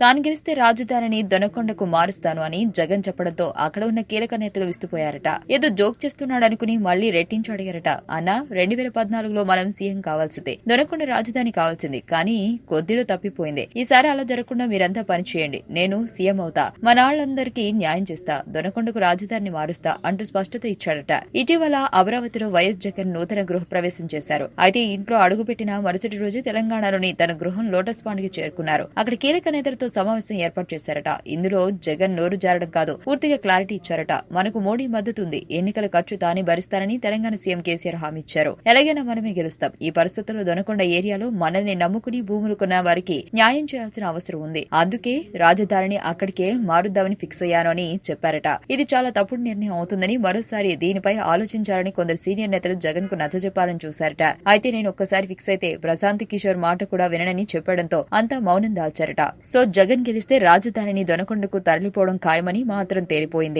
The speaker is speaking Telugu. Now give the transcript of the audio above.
తాను గెలిస్తే రాజధానిని దొనకొండకు మారుస్తాను అని జగన్ చెప్పడంతో అక్కడ ఉన్న కీలక నేతలు విస్తుపోయారట. ఏదో జోక్ చేస్తున్నాడనుకుని మళ్ళీ రెట్టించి అడిగారట. అన్న రెండు వేల పద్నాలుగులో మనం సీఎం కావాల్సిందే. దొనకొండ రాజధాని కావాల్సింది. కానీ కొద్దిలో తప్పిపోయింది. ఈసారి అలా జరగకుండా మీరంతా పనిచేయండి నేను సీఎం అవుతా. మన వాళ్ళందరికీ న్యాయం చేస్తా. దొనకొండకు రాజధానిని మారుస్తా అంటూ స్పష్టత ఇచ్చాడట. ఇటీవల అమరావతిలో వైఎస్ జగన్ నూతన గృహ ప్రవేశం చేశారు. అయితే ఇంట్లో అడుగుపెట్టిన మరుసటి రోజు తెలంగాణలోని తన గృహం లోటస్ పాండ్కి చేరుకున్నారు. అక్కడ కీలక నేతలతో సమావేశం ఏర్పాటు చేశారట. ఇందులో జగన్ నోరు జారడం కాదు పూర్తిగా క్లారిటీ ఇచ్చారట. మనకు మోడీ మద్దతు ఉంది ఎన్నికల ఖర్చు తానే భరిస్తారని తెలంగాణ సీఎం కేసీఆర్ హామీ ఇచ్చారు. ఎలాగైనా మనమే గెలుస్తాం. ఈ పరిస్థితుల్లో దొనకొండ ఏరియాలో మనల్ని నమ్ముకుని భూములు కొన్న వారికి న్యాయం చేయాల్సిన అవసరం ఉంది. అందుకే రాజధానిని అక్కడికే మారుద్దామని ఫిక్స్ అయ్యాను అని చెప్పారట. ఇది చాలా తప్పుడు నిర్ణయం అవుతుందని మరోసారి దీనిపై ఆలోచించాలని కొందరు సీనియర్ నేతలు జగన్కు నచ్చజెప్పాలని చూశారట. అయితే నేను ఒక్కసారి ఫిక్స్ అయితే ప్రశాంత్ కిషోర్ మాట కూడా విననని చెప్పడంతో అంతా మౌనం దాల్చారట. సో జగన్ గెలిస్తే రాజధానిని దొనకొండకు తరలిపోవడం ఖాయమని మాత్రం తేలిపోయింది.